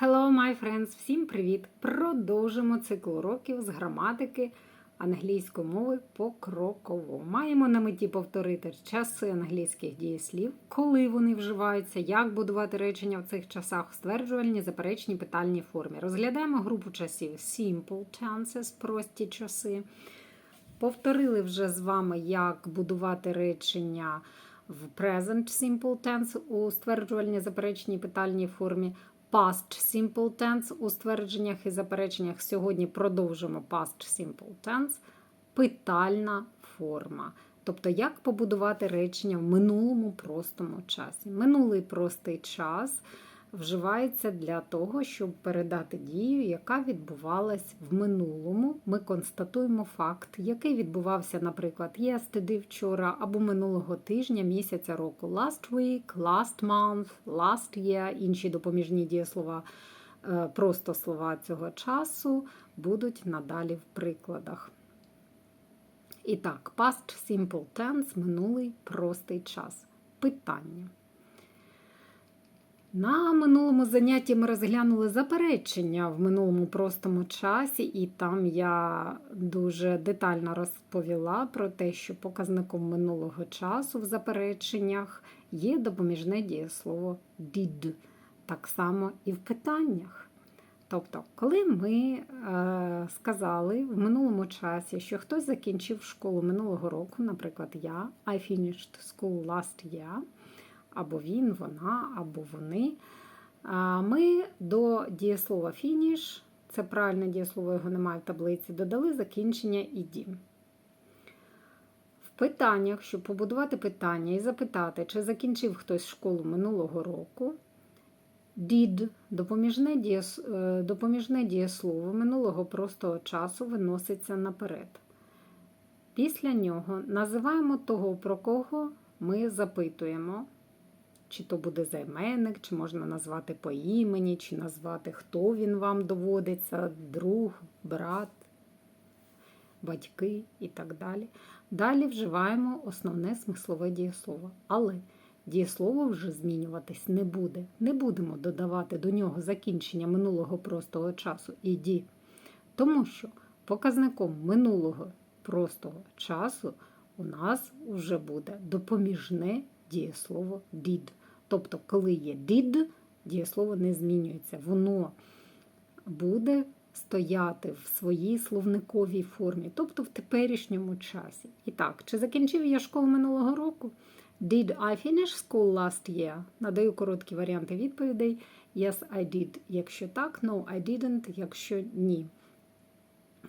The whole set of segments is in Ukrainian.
Hello, my friends! Всім привіт! Продовжимо цикл уроків з граматики англійської мови покроково. Маємо на меті повторити часи англійських дієслів, коли вони вживаються, як будувати речення в цих часах в стверджувальній, заперечній, питальній формі. Розглядаємо групу часів Simple tenses, прості часи. Повторили вже з вами, як будувати речення в present simple tense у стверджувальній, заперечній, питальній формі. Past simple tense у ствердженнях і запереченнях. Сьогодні продовжимо past simple tense. Питальна форма. Тобто, як побудувати речення в минулому простому часі. Минулий простий час вживається для того, щоб передати дію, яка відбувалась в минулому. Ми констатуємо факт, який відбувався, наприклад, yesterday вчора або минулого тижня, місяця року. Last week, last month, last year, інші допоміжні дієслова, е, просто слова цього часу будуть надалі в прикладах. І так, past simple tense – минулий простий час. Питання. На минулому занятті ми розглянули заперечення в минулому простому часі, і там я дуже детально розповіла про те, що показником минулого часу в запереченнях є допоміжне дієслово did. Так само і в питаннях. Тобто, коли ми е, сказали в минулому часі, що хтось закінчив школу минулого року, наприклад, я, I finished school last year, або він, вона, або вони. Ми до дієслова finish, це правильне дієслово, його немає в таблиці, додали закінчення іді. В питаннях, щоб побудувати питання і запитати, чи закінчив хтось школу минулого року, did допоміжне, дієс... е, допоміжне дієслово минулого простого часу виноситься наперед. Після нього називаємо того, про кого ми запитуємо чи то буде займенник, чи можна назвати по імені, чи назвати, хто він вам доводиться, друг, брат, батьки і так далі. Далі вживаємо основне смислове дієслово. Але дієслово вже змінюватись не буде. Не будемо додавати до нього закінчення минулого простого часу іді. Тому що показником минулого простого часу у нас вже буде допоміжне дієслово did. Тобто, коли є did, дієслово не змінюється. Воно буде стояти в своїй словниковій формі, тобто в теперішньому часі. І так, чи закінчив я школу минулого року? Did I finish school last year? Надаю короткі варіанти відповідей. Yes, I did. Якщо так, no, I didn't, якщо ні.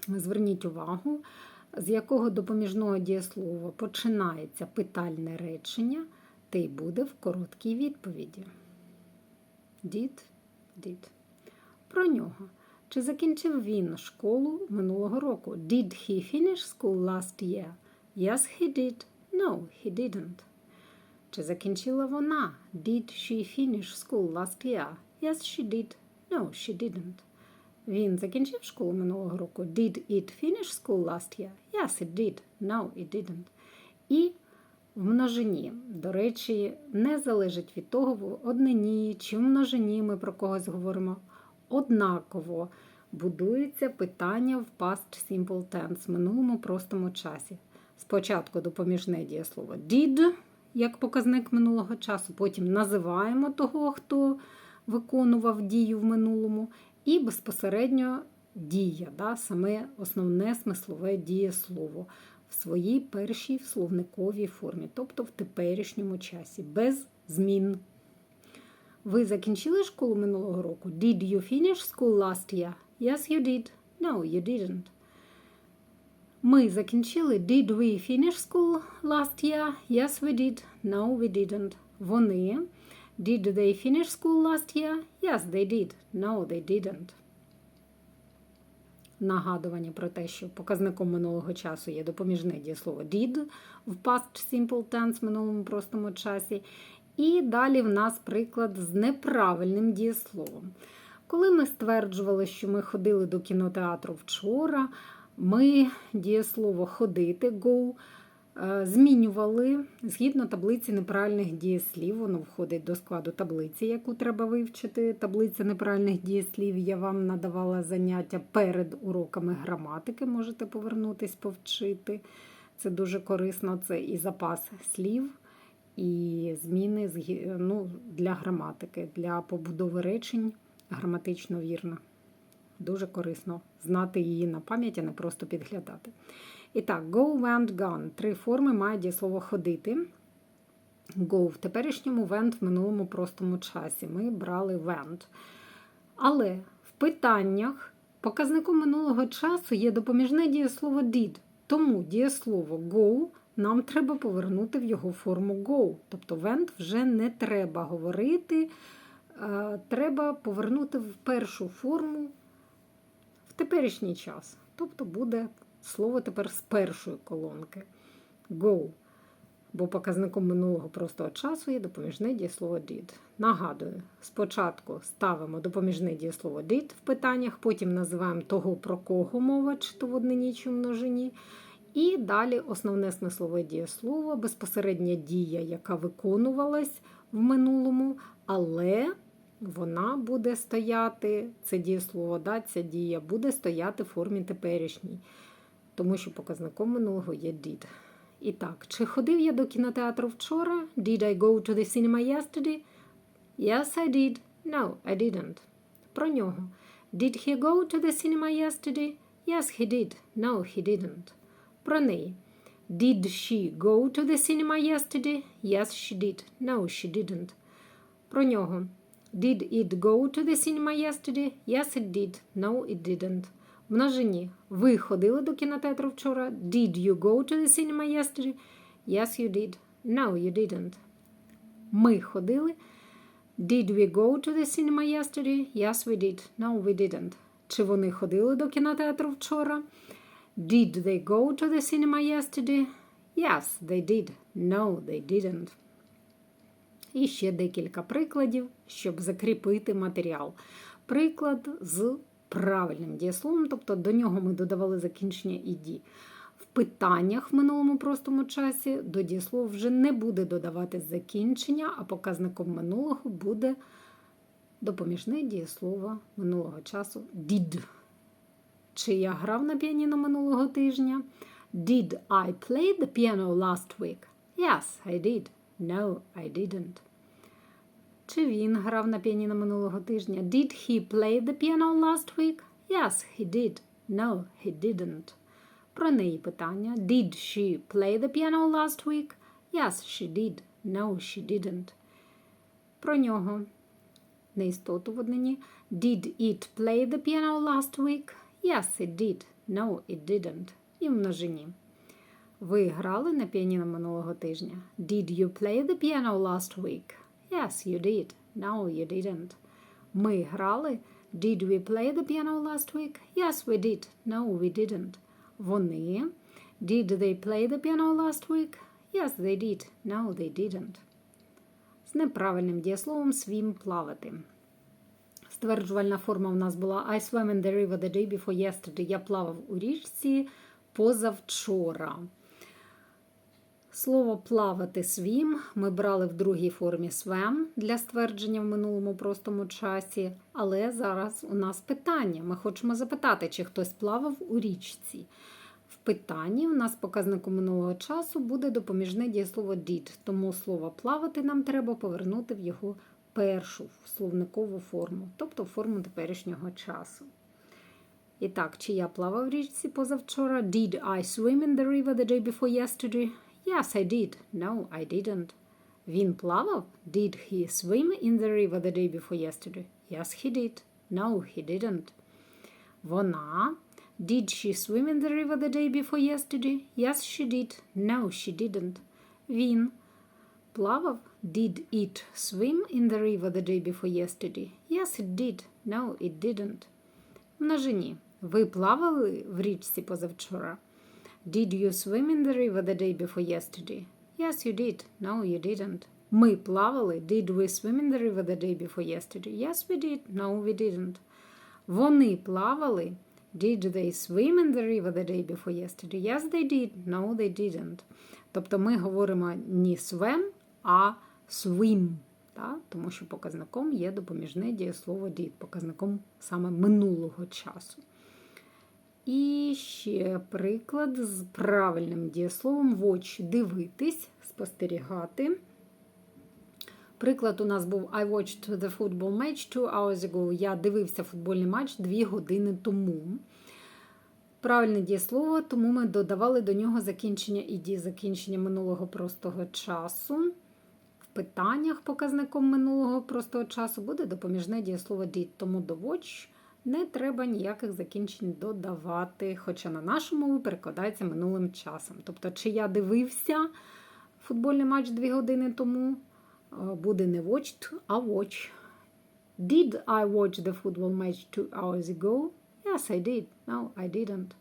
Зверніть увагу, з якого допоміжного дієслова починається питальне речення – й буде в короткій відповіді. Did, did. Про нього. Чи закінчив він школу минулого року? Did he finish school last year? Yes, he did. No, he didn't. Чи закінчила вона? Did she finish school last year? Yes, she did. No, she didn't. Він закінчив школу минулого року. Did it finish school last year? Yes, it did. No, it didn't. І в множині, до речі, не залежить від того, в однині чи в множині ми про когось говоримо. Однаково будується питання в past simple tense, в минулому простому часі. Спочатку допоміжне дієслово did, як показник минулого часу, потім називаємо того, хто виконував дію в минулому, і безпосередньо дія, да, саме основне смислове дієслово в своїй першій словниковій формі, тобто в теперішньому часі, без змін. Ви закінчили школу минулого року? Did you finish school last year? Yes, you did. No, you didn't. Ми закінчили. Did we finish school last year? Yes, we did. No, we didn't. Вони. Did they finish school last year? Yes, they did. No, they didn't нагадування про те, що показником минулого часу є допоміжне дієслово did в past simple tense в минулому простому часі. І далі в нас приклад з неправильним дієсловом. Коли ми стверджували, що ми ходили до кінотеатру вчора, ми дієслово ходити go Змінювали згідно таблиці неправильних дієслів. Воно входить до складу таблиці, яку треба вивчити. Таблиця неправильних дієслів. Я вам надавала заняття перед уроками граматики. Можете повернутись, повчити. Це дуже корисно. Це і запас слів, і зміни ну, для граматики, для побудови речень граматично вірно. Дуже корисно знати її на пам'ять, а не просто підглядати. І так, go, went, gone. Три форми має дієслово ходити. Go в теперішньому, went в минулому простому часі. Ми брали went. Але в питаннях показником минулого часу є допоміжне дієслово did. Тому дієслово go нам треба повернути в його форму go. Тобто went вже не треба говорити. е, Треба повернути в першу форму в теперішній час. Тобто буде слово тепер з першої колонки. Go. Бо показником минулого простого часу є допоміжне дієслово did. Нагадую, спочатку ставимо допоміжне дієслово did в питаннях, потім називаємо того, про кого мова, чи то в однині, чи в множині. І далі основне смислове дієслово, безпосередня дія, яка виконувалась в минулому, але вона буде стояти, це дієслово, да, ця дія буде стояти в формі теперішній, тому що показником минулого є did. І так, чи ходив я до кінотеатру вчора? Did I go to the cinema yesterday? Yes, I did. No, I didn't. Про нього. Did he go to the cinema yesterday? Yes, he did. No, he didn't. Про неї. Did she go to the cinema yesterday? Yes, she did. No, she didn't. Про нього. Did it go to the cinema yesterday? Yes, it did. No, it didn't. Множині. Ви ходили до кінотеатру вчора? Did you go to the cinema yesterday? Yes, you did. No, you didn't. Ми ходили. Did we go to the cinema yesterday? Yes, we did. No, we didn't. Чи вони ходили до кінотеатру вчора? Did they go to the cinema yesterday? Yes, they did. No, they didn't. І ще декілька прикладів, щоб закріпити матеріал. Приклад з правильним дієсловом, тобто до нього ми додавали закінчення іді. В питаннях в минулому простому часі до дієслова вже не буде додаватись закінчення, а показником минулого буде допоміжне дієслово минулого часу did. Чи я грав на піаніно минулого тижня? Did I play the piano last week? Yes, I did. No, I didn't. Чи він грав на піаніно минулого тижня? Did he play the piano last week? Yes, he did. No, he didn't. Про неї питання. Did she play the piano last week? Yes, she did. No, she didn't. Про нього. Неістоту в однині. Did it play the piano last week? Yes, it did. No, it didn't. І в множині. Ви грали на піаніно минулого тижня? Did you play the piano last week? Yes, you did. No, you didn't. Ми грали. Did we play the piano last week? Yes, we did. No, we didn't. Вони. Did they play the piano last week? Yes, they did. No, they didn't. З неправильним дієсловом свім плавати. Стверджувальна форма у нас була I swam in the river the day before yesterday. Я плавав у річці позавчора. Слово плавати свім ми брали в другій формі swam для ствердження в минулому простому часі. Але зараз у нас питання. Ми хочемо запитати, чи хтось плавав у річці. В питанні у нас показником минулого часу буде допоміжне дієслово did, тому слово плавати нам треба повернути в його першу словникову форму, тобто форму теперішнього часу. І так, чи я плавав в річці позавчора? Did I swim in the river the day before yesterday? Yes, I did. No, I didn't. Він плавав? Did he swim in the river the day before yesterday? Yes, he did. No, he didn't. Вона. Did she swim in the river the day before yesterday? Yes, she did. No, she didn't. Він плавав? Did it swim in the river the day before yesterday? Yes, it did. No, it didn't. Множині. Ви плавали в річці позавчора? Did you swim in the river the day before yesterday? Yes, you did. No, you didn't. Ми плавали. Did we swim in the river the day before yesterday? Yes, we did. No, we didn't. Вони плавали. Did they swim in the river the day before yesterday? Yes, they did. No, they didn't. Тобто ми говоримо не swim, а swim. Та? Тому що показником є допоміжне дієслово did, показником саме минулого часу. І ще приклад з правильним дієсловом watch дивитись, спостерігати. Приклад у нас був I watched the football match two hours ago. Я дивився футбольний матч дві години тому. Правильне дієслово, тому ми додавали до нього закінчення іді, закінчення минулого простого часу. В питаннях показником минулого простого часу буде допоміжне дієслово did, тому до watch не треба ніяких закінчень додавати, хоча на нашому перекладається минулим часом. Тобто, чи я дивився футбольний матч дві години тому, буде не watched, а watch. Did I watch the football match two hours ago? Yes, I did. No, I didn't.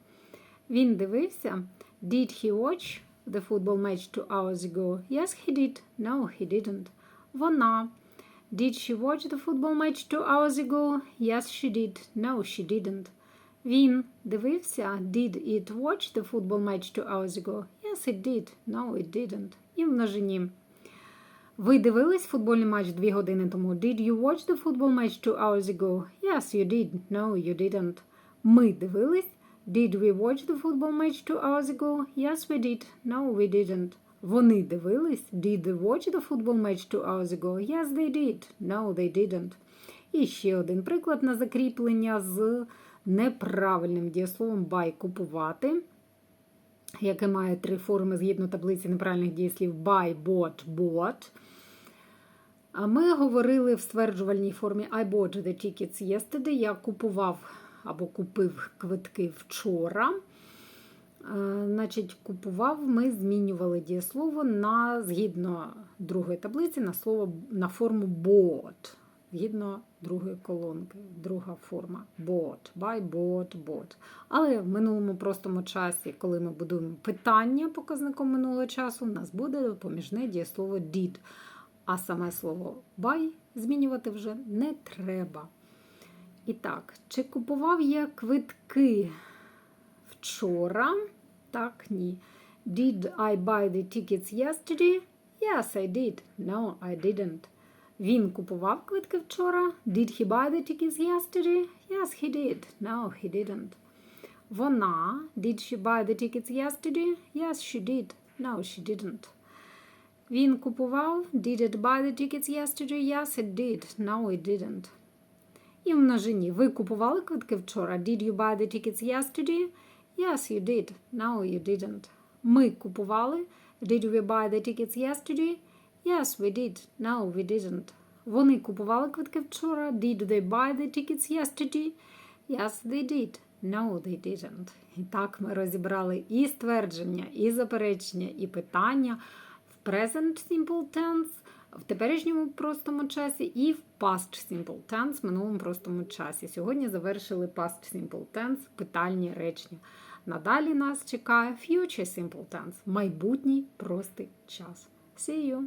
Він дивився. Did he watch the football match two hours ago? Yes, he did. No, he didn't. Вона. Did she watch the football match two hours ago? Yes, she did. No, she didn't. Він дивився. Did it watch the football match two hours ago? Yes, it did. No, it didn't. І в множині. Ви дивились футбольний матч дві години тому? Did you watch the football match two hours ago? Yes, you did. No, you didn't. Ми дивились. Did we watch the football match two hours ago? Yes, we did. No, we didn't. Вони дивились. Did they watch the football match two hours ago? Yes, they did. No, they didn't. І ще один приклад на закріплення з неправильним дієсловом buy – купувати, яке має три форми згідно таблиці неправильних дієслів buy, bought, bought. А ми говорили в стверджувальній формі I bought the tickets yesterday. Я купував або купив квитки вчора. Значить, купував, ми змінювали дієслово на згідно другої таблиці на слово на форму bought. Згідно другої колонки, друга форма bought, buy, bought, bought. Але в минулому простому часі, коли ми будуємо питання показником минулого часу, у нас буде допоміжне дієслово did. А саме слово buy змінювати вже не треба. І так, чи купував я квитки вчора? Так, ні. Did I buy the tickets yesterday? Yes, I did. No, I didn't. Він купував квитки вчора. Did he buy the tickets yesterday? Yes, he did. No, he didn't. Вона. Did she buy the tickets yesterday? Yes, she did. No, she didn't. Він купував. Did it buy the tickets yesterday? Yes, it did. No, it didn't. І в множині. Ви купували квитки вчора? Did you buy the tickets yesterday? Yes, you did. No, you didn't. Ми купували. Did we buy the tickets yesterday? Yes, we did. No, we didn't. Вони купували квитки вчора. Did they buy the tickets yesterday? Yes, they did. No, they didn't. І так ми розібрали і ствердження, і заперечення, і питання в present simple tense, в теперішньому простому часі і в past simple tense, в минулому простому часі. Сьогодні завершили past simple tense, питальні речення. Надалі нас чекає future simple tense, майбутній простий час. See you!